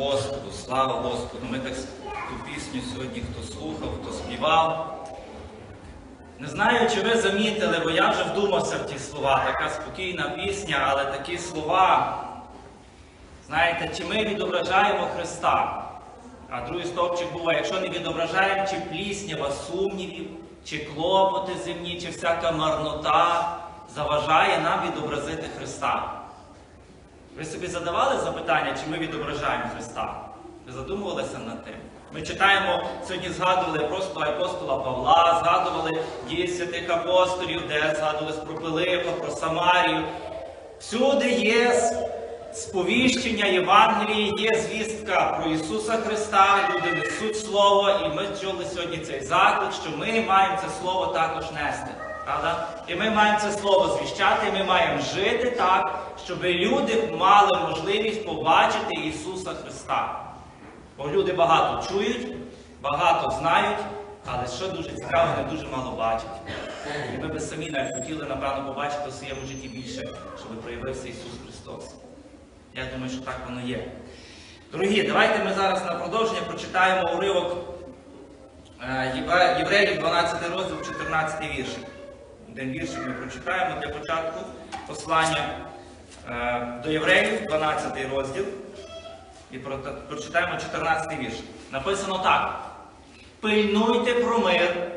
Господу, слава Господу. Ми так ту пісню сьогодні хто слухав, хто співав. Не знаю, чи ви замітили, бо я вже вдумався в ті слова. Така спокійна пісня, але такі слова. Знаєте, чи ми відображаємо Христа? А другий стовпчик буває, якщо не відображаємо, чи пліснява сумнівів, чи клопоти земні, чи всяка марнота заважає нам відобразити Христа. Ви собі задавали запитання, чи ми відображаємо Христа? Ви задумувалися над тим? Ми читаємо, сьогодні згадували просто апостола Павла, згадували дії святих апостолів, де згадували про Пилипа, про Самарію. Всюди є сповіщення Євангелії, є звістка про Ісуса Христа, люди несуть Слово, і ми чули сьогодні цей заклик, що ми маємо це Слово також нести. Правда? І ми маємо це слово звіщати, ми маємо жити так, щоб люди мали можливість побачити Ісуса Христа. Бо люди багато чують, багато знають, але що дуже цікаво, не дуже мало бачать. І ми би самі навіть хотіли, напевно, побачити у своєму житті більше, щоб проявився Ісус Христос. Я думаю, що так воно є. Дорогі, давайте ми зараз на продовження прочитаємо уривок е, Євреїв 12 розділ, 14 вірш. Один віршик ми прочитаємо для початку послання е, до Євреїв, 12 розділ. І прочитаємо 14 вірш. Написано так: Пильнуйте про мир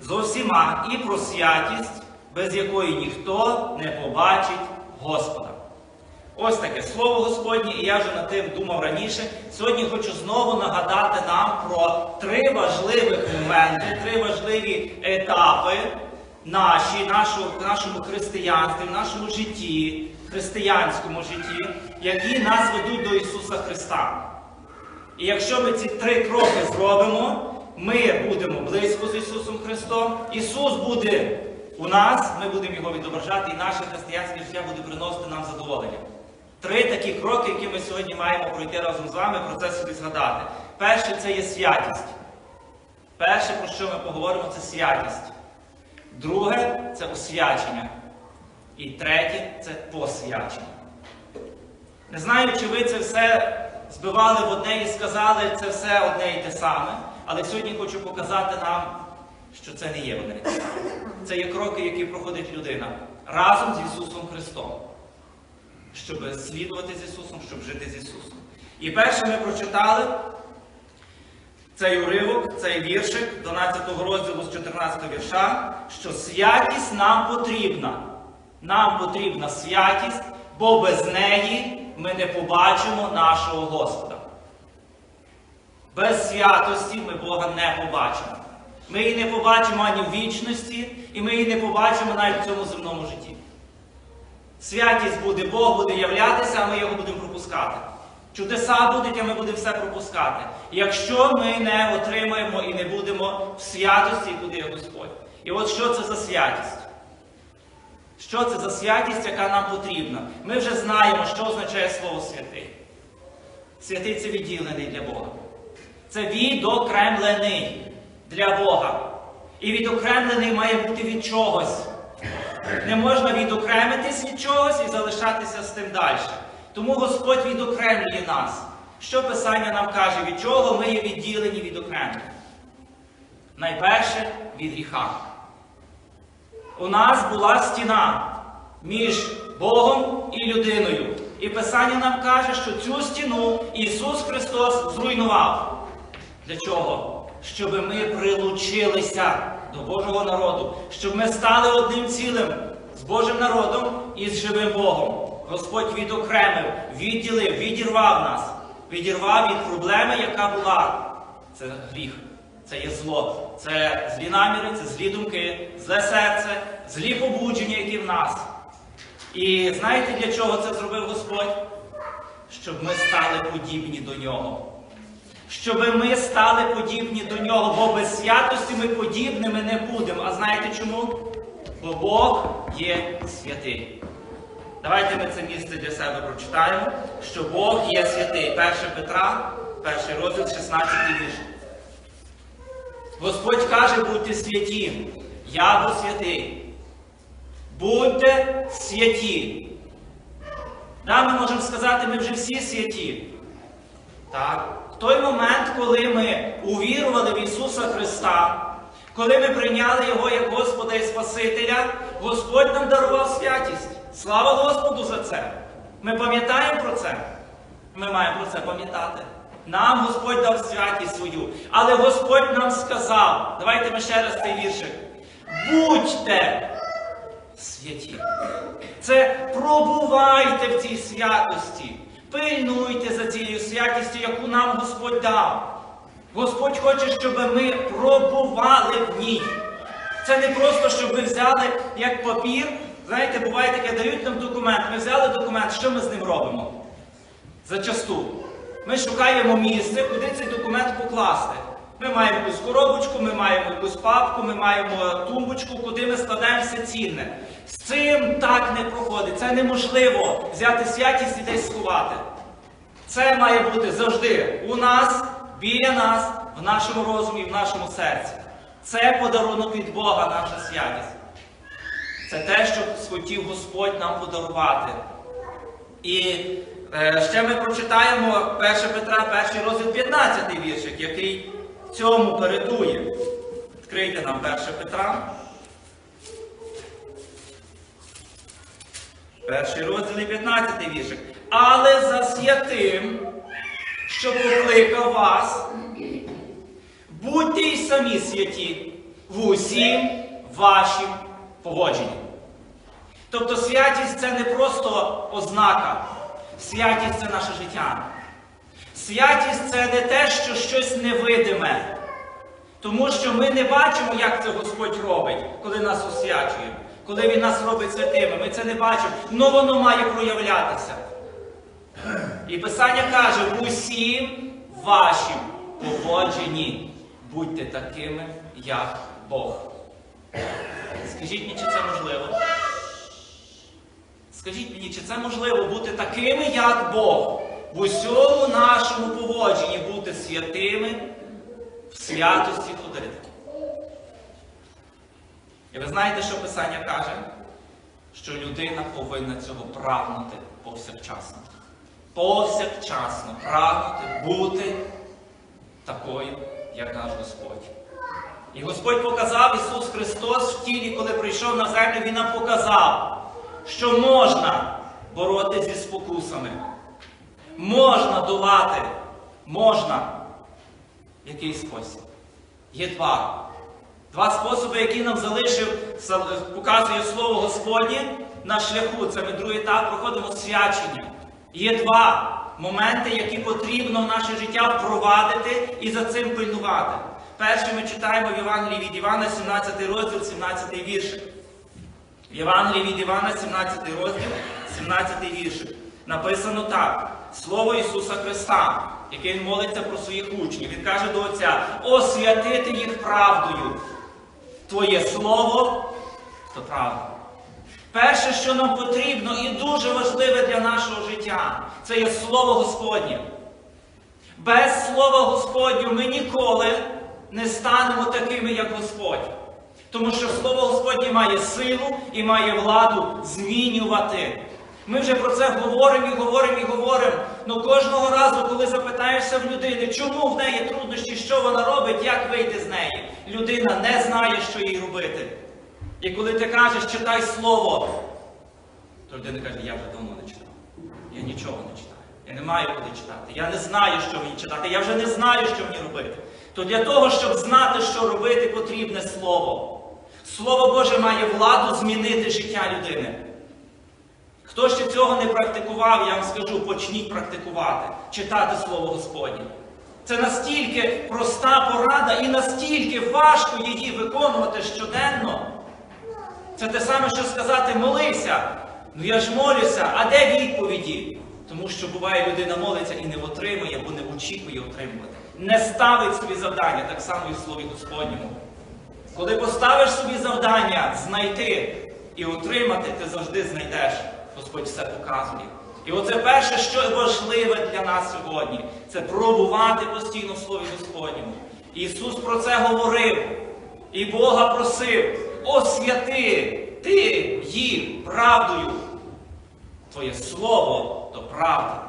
з усіма і про святість, без якої ніхто не побачить Господа. Ось таке слово Господнє, і я вже над тим думав раніше. Сьогодні хочу знову нагадати нам про три важливих моменти, три важливі етапи наші, нашу, нашому християнстві, в нашому житті, християнському житті, які нас ведуть до Ісуса Христа. І якщо ми ці три кроки зробимо, ми будемо близько з Ісусом Христом, Ісус буде у нас, ми будемо Його відображати, і наше християнське життя буде приносити нам задоволення. Три такі кроки, які ми сьогодні маємо пройти разом з вами, про це собі згадати. Перше це є святість. Перше, про що ми поговоримо, це святість. Друге це освячення. І третє це посвячення. Не знаю, чи ви це все збивали в одне і сказали, це все одне і те саме. Але сьогодні хочу показати нам, що це не є одне і те саме. Це є кроки, які проходить людина разом з Ісусом Христом. Щоб слідувати з Ісусом, щоб жити з Ісусом. І перше ми прочитали цей уривок, цей віршик 12 розділу з 14 вірша, що святість нам потрібна. Нам потрібна святість, бо без неї ми не побачимо нашого Господа. Без святості ми Бога не побачимо. Ми її не побачимо ані в вічності, і ми її не побачимо навіть в цьому земному житті. Святість буде, Бог буде являтися, а ми його будемо пропускати. Чудеса будуть, а ми будемо все пропускати. Якщо ми не отримаємо і не будемо в святості, куди є Господь. І от що це за святість? Що це за святість, яка нам потрібна? Ми вже знаємо, що означає слово святий. Святий це відділений для Бога. Це відокремлений для Бога. І відокремлений має бути від чогось. Не можна відокремитись від чогось і залишатися з тим далі. Тому Господь відокремлює нас. Що Писання нам каже, від чого ми є відділені відокремлені? Найперше від гріха. У нас була стіна між Богом і людиною. І Писання нам каже, що цю стіну Ісус Христос зруйнував. Для чого? Щоб ми прилучилися до Божого народу, щоб ми стали одним цілим з Божим народом і з живим Богом. Господь відокремив, відділив, відірвав нас, відірвав від проблеми, яка була. Це гріх, це є зло, це злі наміри, це злі думки, зле серце, злі побудження, які в нас. І знаєте, для чого це зробив Господь? Щоб ми стали подібні до нього. Щоб ми стали подібні до нього, бо без святості ми подібними не будемо. А знаєте чому? Бо Бог є святий. Давайте ми це місце для себе прочитаємо, що Бог є святий. 1 Петра, перший розділ, 16 вірш. Господь каже, будьте святі, я бо святий. Будьте святі. Да, ми можемо сказати, ми вже всі святі. Так? В той момент, коли ми увірували в Ісуса Христа, коли ми прийняли Його як Господа і Спасителя, Господь нам дарував святість. Слава Господу за це! Ми пам'ятаємо про це. Ми маємо про це пам'ятати. Нам Господь дав святість свою. Але Господь нам сказав, давайте ми ще раз цей віршик. Будьте святі. Це пробувайте в цій святості. Пильнуйте за цією святістю, яку нам Господь дав. Господь хоче, щоб ми пробували в ній. Це не просто, щоб ми взяли як папір. Знаєте, буває таке, дають нам документ. Ми взяли документ, що ми з ним робимо? Зачасту. Ми шукаємо місце, куди цей документ покласти. Ми маємо якусь коробочку, ми маємо якусь папку, ми маємо тумбочку, куди ми складаємо все цінне. З цим так не проходить. Це неможливо взяти святість і десь сховати. Це має бути завжди у нас, біля нас, в нашому розумі, в нашому серці. Це подарунок від Бога, наша святість. Це те, що схотів Господь нам подарувати. І е, ще ми прочитаємо 1 Петра, перший розділ 15 віршик, який цьому передує. Відкрийте нам 1 Петра. Перший розділ і 15 віршик. Але за святим, що покликав вас, будьте й самі святі в усім вашім поводженні. Тобто святість це не просто ознака, святість це наше життя. Святість це не те, що щось невидиме. Тому що ми не бачимо, як це Господь робить, коли нас освячує, коли Він нас робить святими. Ми це не бачимо, але воно має проявлятися. І Писання каже, усім вашім поводженні будьте такими, як Бог. Скажіть мені, чи це можливо? Скажіть мені, чи це можливо бути такими, як Бог, в усьому нашому поводженні бути святими, в святості ходити? І ви знаєте, що Писання каже? Що людина повинна цього прагнути повсякчасно. Повсякчасно прагнути бути такою, як наш Господь. І Господь показав Ісус Христос в тілі, коли прийшов на землю, Він нам показав, що можна боротися зі спокусами. Можна долати, можна. Який спосіб? Є два. Два способи, які нам залишив, показує Слово Господнє на шляху. Це ми другий етап проходимо свячення. Є два моменти, які потрібно в наше життя впровадити і за цим пильнувати. Перше ми читаємо в Євангелії від Івана, 17 розділ, 17 віршик. В Євангелії від Івана, 17 розділ, 17 віршик. Написано так: Слово Ісуса Христа, яке Він молиться про своїх учнів. Він каже до Отця: освятити їх правдою. Твоє Слово то правда. Перше, що нам потрібно і дуже важливе для нашого життя, це є Слово Господнє. Без Слова Господнього ми ніколи не станемо такими, як Господь. Тому що Слово Господнє має силу і має владу змінювати. Ми вже про це говоримо і говоримо і говоримо. Але кожного разу, коли запитаєшся в людини, чому в неї труднощі, що вона робить, як вийти з неї, людина не знає, що їй робити. І коли ти кажеш, читай слово, то людина каже, я вже давно не читав. Я нічого не читаю. Я не маю куди читати. Я не знаю, що мені читати. Я вже не знаю, що мені робити. То для того, щоб знати, що робити, потрібне слово. Слово Боже має владу змінити життя людини. Хто ще цього не практикував, я вам скажу, почніть практикувати, читати Слово Господнє. Це настільки проста порада і настільки важко її виконувати щоденно. Це те саме, що сказати, молився. Ну я ж молюся, а де відповіді? Тому що буває, людина молиться і не отримує, бо не очікує отримувати. Не ставить собі завдання, так само і в Слові Господньому. Коли поставиш собі завдання знайти і отримати, ти завжди знайдеш. Господь все показує. І оце перше, що важливе для нас сьогодні, це пробувати постійно в Слові Господньому. Ісус про це говорив. І Бога просив, освяти ти їх правдою. Твоє слово то правда.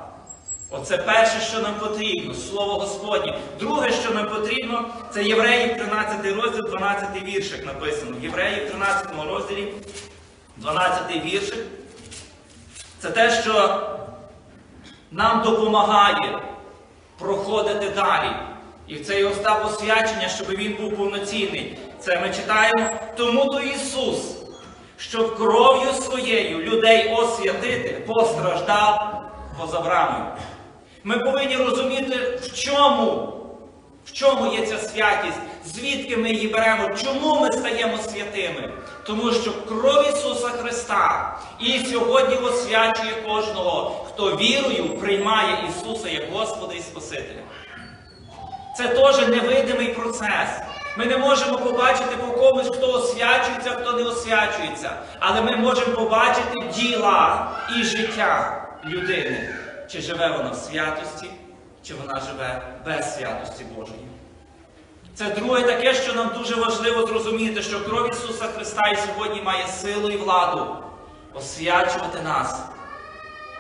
Оце перше, що нам потрібно, Слово Господнє. Друге, що нам потрібно, це Євреїв 13 розділ, 12 віршик написано. В Євреїв 13 розділі, 12 віршик. Це те, що нам допомагає проходити далі. І це його став освячення, щоб він був повноцінний. Це ми читаємо. Тому то Ісус, щоб кров'ю своєю людей освятити, постраждав поза брамою. Ми повинні розуміти, в чому, в чому є ця святість, звідки ми її беремо, чому ми стаємо святими. Тому що кров Ісуса Христа і сьогодні освячує кожного, хто вірою приймає Ісуса як Господа і Спасителя. Це теж невидимий процес. Ми не можемо побачити по комусь, хто освячується, хто не освячується. Але ми можемо побачити діла і життя людини. Чи живе вона в святості, чи вона живе без святості Божої. Це друге таке, що нам дуже важливо зрозуміти, що кров Ісуса Христа і сьогодні має силу і владу освячувати нас,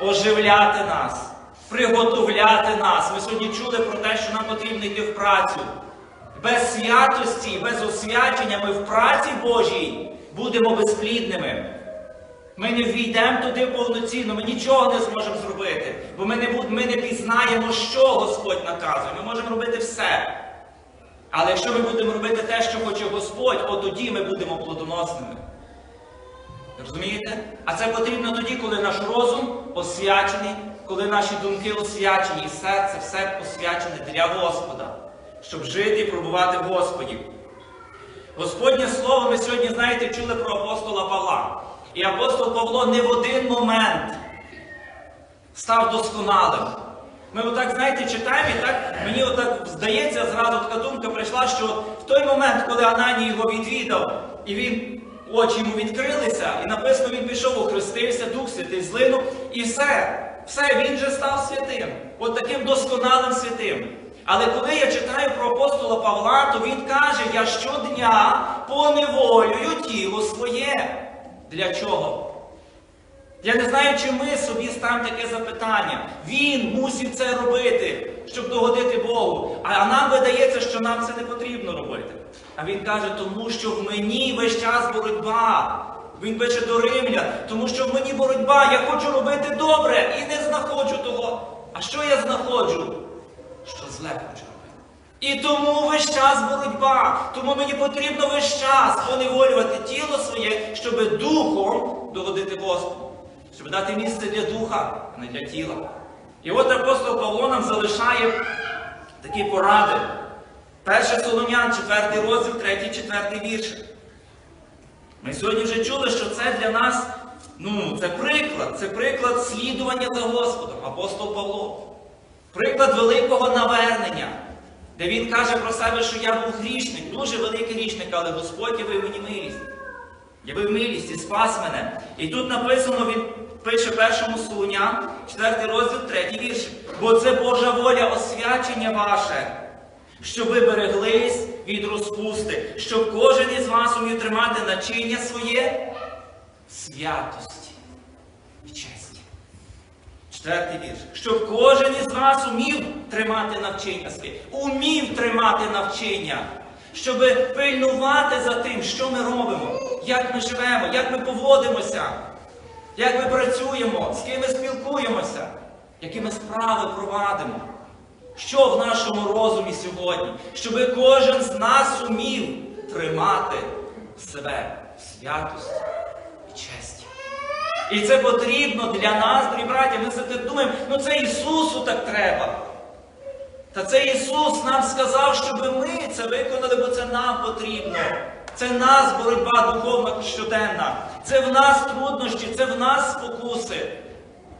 оживляти нас, приготовляти нас. Ми сьогодні чули про те, що нам потрібно йти в працю. Без святості, без освячення ми в праці Божій будемо безплідними. Ми не війдемо туди повноцінно, ми нічого не зможемо зробити, бо ми не, ми не пізнаємо, що Господь наказує. Ми можемо робити все. Але якщо ми будемо робити те, що хоче Господь, от тоді ми будемо плодоносними. Розумієте? А це потрібно тоді, коли наш розум освячений, коли наші думки освячені, і серце все освячене для Господа, щоб жити і пробувати в Господі. Господнє слово ми сьогодні, знаєте, чули про апостола Павла. І апостол Павло не в один момент став досконалим. Ми отак, знаєте, читаємо, і так мені отак здається, зразу така думка прийшла, що в той момент, коли Ананій його відвідав, і він очі йому відкрилися, і написано, він пішов, охрестився, Дух Святий злинув, і все, все, він же став святим, от таким досконалим святим. Але коли я читаю про апостола Павла, то він каже, я щодня поневолюю тіло своє. Для чого? Я не знаю, чи ми собі ставимо таке запитання. Він мусив це робити, щоб догодити Богу. А нам видається, що нам це не потрібно робити. А він каже, тому що в мені весь час боротьба. Він пише до римлян, тому що в мені боротьба, я хочу робити добре і не знаходжу того. А що я знаходжу? Що зле хочу. І тому весь час боротьба. Тому мені потрібно весь час поневолювати тіло своє, щоб духом догодити Господу щоб дати місце для духа, а не для тіла. І от апостол Павло нам залишає такі поради. Перше Солонян, 4 розділ, 3, 4 вірш. Ми сьогодні вже чули, що це для нас, ну, це приклад, це приклад слідування за Господом, апостол Павло. Приклад великого навернення, де він каже про себе, що я був грішник, дуже великий грішник, але Господь явив мені милість. Явив милість і спас мене. І тут написано, він пише першому Солунян, 4 розділ, 3 вірш. Бо це Божа воля освячення ваше, щоб ви береглись від розпусти, щоб кожен із вас умів тримати начиння своє святості і честі. Четвертий вірш. Щоб кожен із вас умів тримати навчання своє, умів тримати навчання, щоб пильнувати за тим, що ми робимо, як ми живемо, як ми поводимося, як ми працюємо, з ким ми спілкуємося, які ми справи провадимо. Що в нашому розумі сьогодні? Щоб кожен з нас умів тримати себе в святості. І це потрібно для нас, дорогі браті. Ми це думаємо, ну це Ісусу так треба. Та це Ісус нам сказав, щоб ми це виконали, бо це нам потрібно. Це в нас боротьба духовна щоденна. Це в нас труднощі, це в нас спокуси.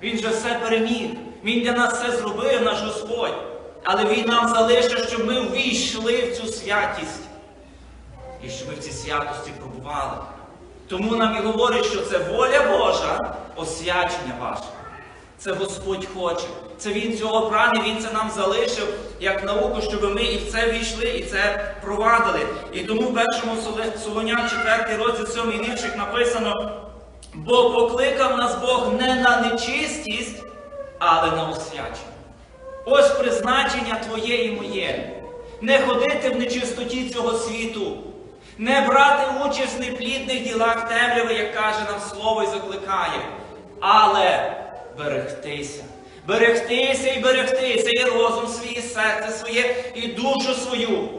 Він же все переміг. Він для нас все зробив, наш Господь. Але Він нам залишив, щоб ми увійшли в цю святість. І щоб ми в цій святості пробували. Тому нам і говорить, що це воля Божа, освячення ваше. Це Господь хоче. Це Він цього прагне, Він це нам залишив як науку, щоб ми і в це війшли, і це провадили. І тому в першому Солонян 4 розділ 7 віршик написано: бо покликав нас Бог не на нечистість, але на освячення. Ось призначення твоє і моє. Не ходити в нечистоті цього світу, не брати участь в неплідних ділах темряви, як каже нам слово і закликає, але берегтися. Берегтися і берегтися, і розум свій, і серце своє, і душу свою,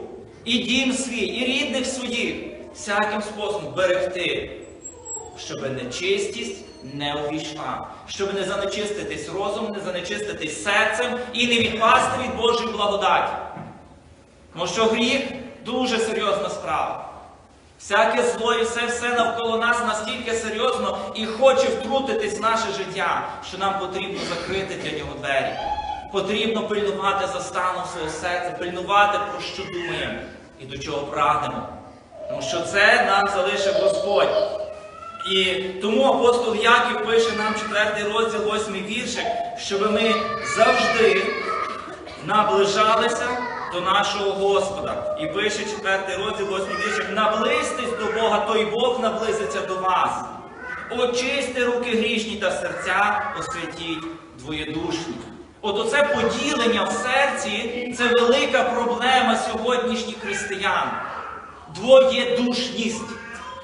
і дім свій, і рідних своїх, всяким способом берегти, щоб нечистість не увійшла, щоб не занечиститись розумом, не занечиститись серцем і не відпасти від Божої благодаті. Тому що гріх дуже серйозна справа. Всяке зло і все все навколо нас настільки серйозно і хоче втрутитись в наше життя, що нам потрібно закрити для нього двері. Потрібно пильнувати за станом свого серця, пильнувати, про що думаємо і до чого прагнемо. Тому що це нам залишив Господь. І тому апостол Яків пише нам 4 розділ, 8 віршик, щоб ми завжди наближалися до нашого Господа. І пише 4 розділ, 8 віршик, наблизьтесь до Бога, то й Бог наблизиться до вас. Очисти руки грішні та серця освятіть двоєдушні. От оце поділення в серці це велика проблема сьогоднішніх християн. Двоєдушність,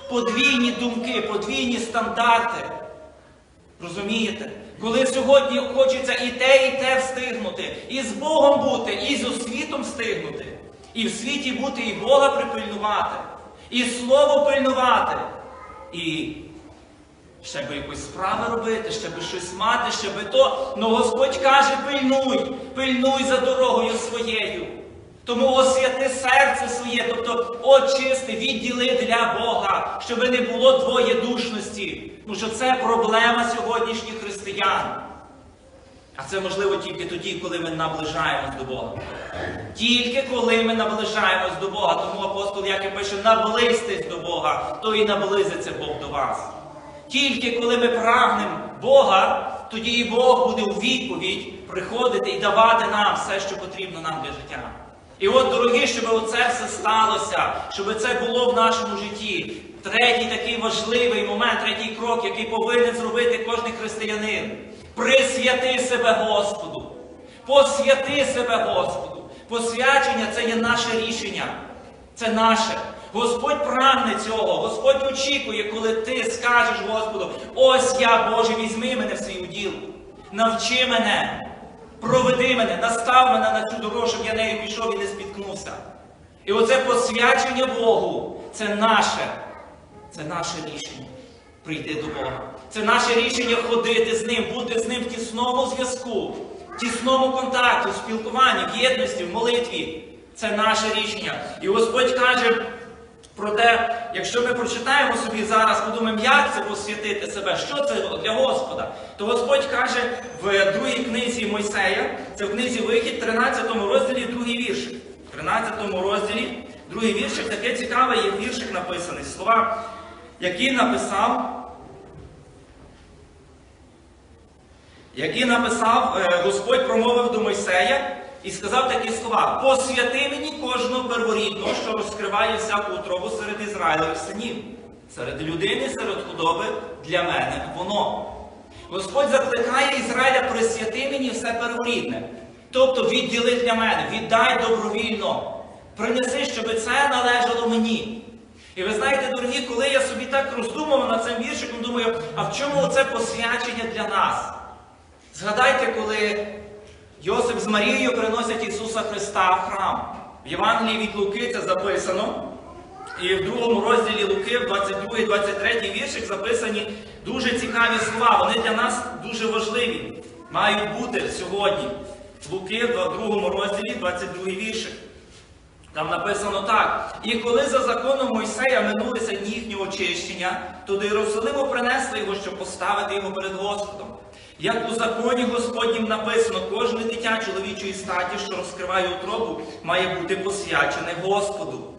подвійні думки, подвійні стандарти. Розумієте? Коли сьогодні хочеться і те, і те встигнути, і з Богом бути, і з світом встигнути, і в світі бути, і Бога припильнувати, і Слово пильнувати, і ще би якусь справи робити, ще би щось мати, ще би то. Ну Господь каже, пильнуй, пильнуй за дорогою своєю. Тому освяти серце своє, тобто очисти, відділи для Бога, щоб не було двоєдушності. Тому що це проблема сьогоднішніх християн. А це можливо тільки тоді, коли ми наближаємось до Бога. Тільки коли ми наближаємось до Бога. Тому апостол Яків пише, наблизьтесь до Бога, то і наблизиться Бог до вас. Тільки коли ми прагнемо Бога, тоді і Бог буде у відповідь приходити і давати нам все, що потрібно нам для життя. І от, дорогі, щоб оце все сталося, щоб це було в нашому житті. Третій такий важливий момент, третій крок, який повинен зробити кожен християнин. Присвяти себе Господу. Посвяти себе Господу. Посвячення це є наше рішення. Це наше. Господь прагне цього, Господь очікує, коли ти скажеш Господу, ось я, Боже, візьми мене в свій уділ. Навчи мене. Проведи мене, настав мене на цю дорогу, щоб я нею пішов і не спіткнувся. І оце посвячення Богу це наше, це наше рішення прийти до Бога. Це наше рішення ходити з Ним, бути з Ним в тісному зв'язку, в тісному контакті, в спілкуванні, в єдності, в молитві. Це наше рішення. І Господь каже про те, якщо ми прочитаємо собі зараз, подумаємо, як це посвятити себе, що це для Господа, то Господь каже в другій книзі Мойсея, це в книзі Вихід, 13 розділі, другий віршик. В 13 розділі, другий віршик, таке цікаве є віршик написаний. Слова, які написав. Який написав, е, Господь промовив до Мойсея і сказав такі слова: Посвяти мені кожного перворідного, що розкриває всяку утробу серед Ізраїлевих синів, серед людини, серед худоби для мене воно. Господь закликає Ізраїля присвяти мені все перворідне. Тобто відділи для мене, віддай добровільно, принеси, щоб це належало мені. І ви знаєте, дорогі, коли я собі так роздумував над цим віршиком, думаю, а в чому це посвячення для нас? Згадайте, коли Йосип з Марією приносять Ісуса Христа в храм. В Євангелії від Луки це записано. І в другому розділі Луки, в 22-23 віршик записані дуже цікаві слова. Вони для нас дуже важливі. Мають бути сьогодні. Луки в другому розділі, 22 віршик. Там написано так. І коли за законом Мойсея минулися їхнього очищення, то до Єрусалиму принесли його, щоб поставити його перед Господом. Як у законі Господнім написано, кожне дитя чоловічої статі, що розкриває утробу, має бути посвячене Господу.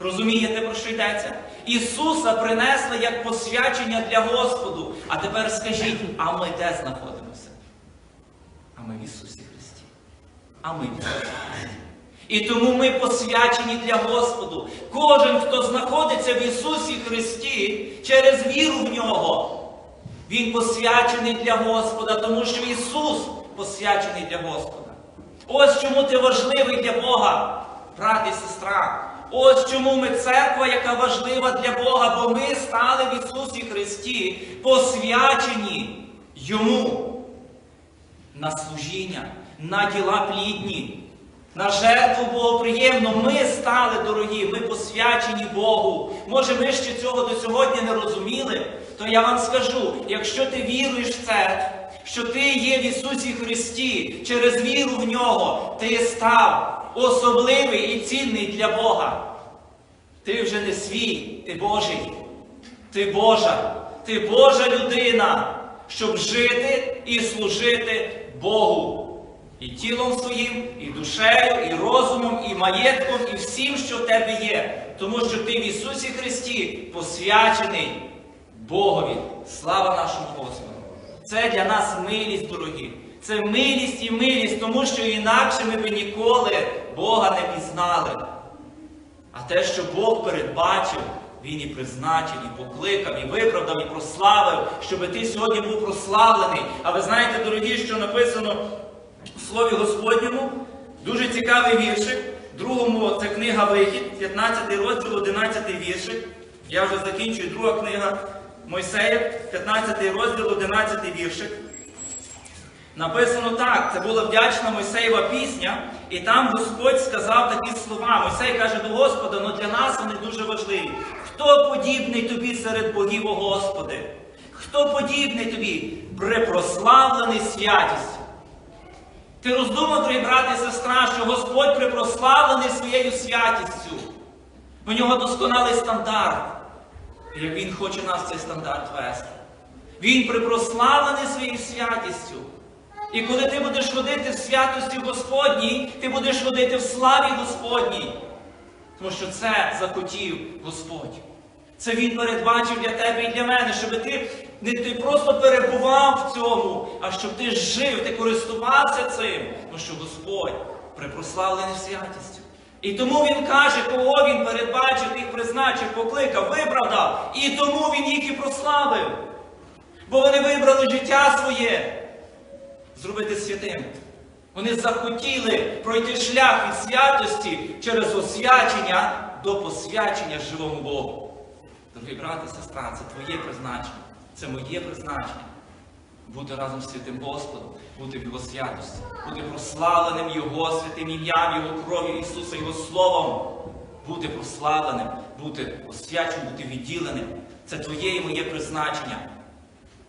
Розумієте, про що йдеться? Ісуса принесли як посвячення для Господу. А тепер скажіть, а ми де знаходимося? А ми в Ісусі Христі. А ми в Ісусі Христі. І тому ми посвячені для Господу. Кожен, хто знаходиться в Ісусі Христі через віру в Нього, Він посвячений для Господа, тому що Ісус посвячений для Господа. Ось чому ти важливий для Бога, брат і сестра. Ось чому ми церква, яка важлива для Бога, бо ми стали в Ісусі Христі, посвячені Йому на служіння, на діла плідні, на жертву Богоприємну. Ми стали дорогі, ми посвячені Богу. Може, ми ще цього до сьогодні не розуміли, то я вам скажу: якщо ти віруєш в це, що ти є в Ісусі Христі, через віру в нього, ти став особливий і цінний для Бога. Ти вже не свій, ти Божий. Ти Божа, ти Божа людина, щоб жити і служити Богу. І тілом своїм, і душею, і розумом, і маєтком, і всім, що в тебе є. Тому що ти в Ісусі Христі посвячений Богові. Слава нашому Господу! Це для нас милість, дорогі. Це милість і милість, тому що інакше ми би ніколи Бога не пізнали. А те, що Бог передбачив, Він і призначив, і покликав, і виправдав, і прославив, щоб ти сьогодні був прославлений. А ви знаєте, дорогі, що написано в Слові Господньому, дуже цікавий віршик. Другому це книга Вихід, 15 розділ, 11 віршик. Я вже закінчую друга книга Мойсея, 15 розділ, 11 віршик. Написано так, це була вдячна Мойсеєва пісня, і там Господь сказав такі слова. Мойсей каже до Господа, ну для нас вони дуже важливі. Хто подібний тобі серед богів, о Господи? Хто подібний тобі, припрославлений святістю? Ти роздумав, дорогі брат і сестра, що Господь припрославлений своєю святістю. У нього досконалий стандарт. І як Він хоче нас цей стандарт вести. Він припрославлений своєю святістю. І коли ти будеш ходити в святості Господній, ти будеш ходити в славі Господній. Тому що це захотів Господь. Це Він передбачив для тебе і для мене, щоб ти не ти просто перебував в цьому, а щоб ти жив, ти користувався цим. Тому що Господь припрославлений святістю. І тому Він каже, кого Він передбачив, тих призначив, покликав, виправдав. І тому Він їх і прославив. Бо вони вибрали життя своє зробити святим. Вони захотіли пройти шлях від святості через освячення до посвячення живому Богу. Дорогі брати сестра, це твоє призначення, це моє призначення. Бути разом з святим Господом, бути в Його святості, бути прославленим Його святим ім'ям, Його кров'ю Ісуса, Його Словом, бути прославленим, бути освяченим, бути відділеним. Це твоє і моє призначення.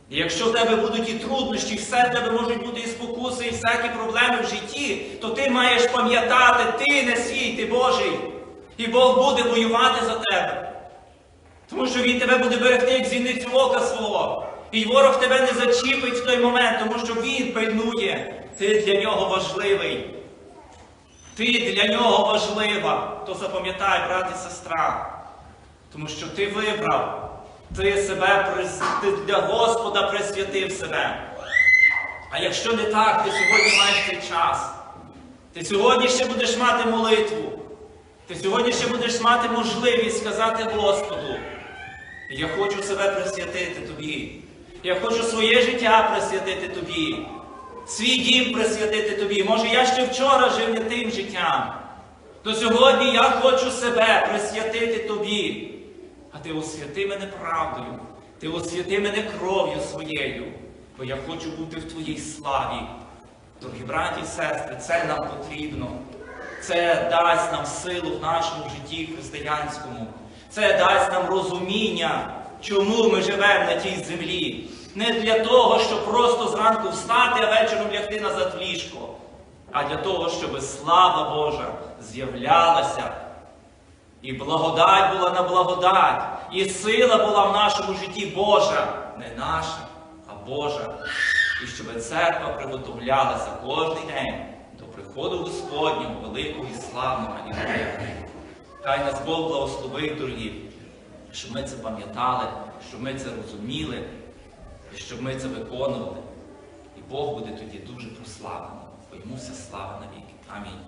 І якщо в тебе будуть і труднощі, і все в тебе можуть бути і спокуси, і всякі проблеми в житті, то ти маєш пам'ятати, ти не свій, ти Божий. І Бог буде воювати за тебе. Тому що Він тебе буде берегти, як зіницю ока свого. І ворог тебе не зачіпить в той момент, тому що Він пильнує. Ти для нього важливий. Ти для нього важлива. То запам'ятай, брат і сестра. Тому що ти вибрав. Ти себе ти для Господа присвятив себе. А якщо не так, ти сьогодні маєш цей час. Ти сьогодні ще будеш мати молитву. Ти сьогодні ще будеш мати можливість сказати Господу, я хочу себе присвятити тобі. Я хочу своє життя присвятити тобі, свій дім присвятити тобі. Може, я ще вчора жив не тим життям. То сьогодні я хочу себе присвятити тобі. А ти освяти мене правдою, ти освяти мене кров'ю своєю, бо я хочу бути в твоїй славі. Дорогі браті і сестри, це нам потрібно. Це дасть нам силу в нашому житті християнському. Це дасть нам розуміння, чому ми живемо на тій землі. Не для того, щоб просто зранку встати, а вечором лягти назад в ліжко, а для того, щоб слава Божа з'являлася. І благодать була на благодать, і сила була в нашому житті Божа, не наша, а Божа. І щоб церква приготовлялася кожен день до приходу Господнього, великого і славного Алілуя. Хай нас Бог благословить, дорогі, щоб ми це пам'ятали, щоб ми це розуміли, і щоб ми це виконували. І Бог буде тоді дуже прославлений, бо йому вся слава навіки. Амінь.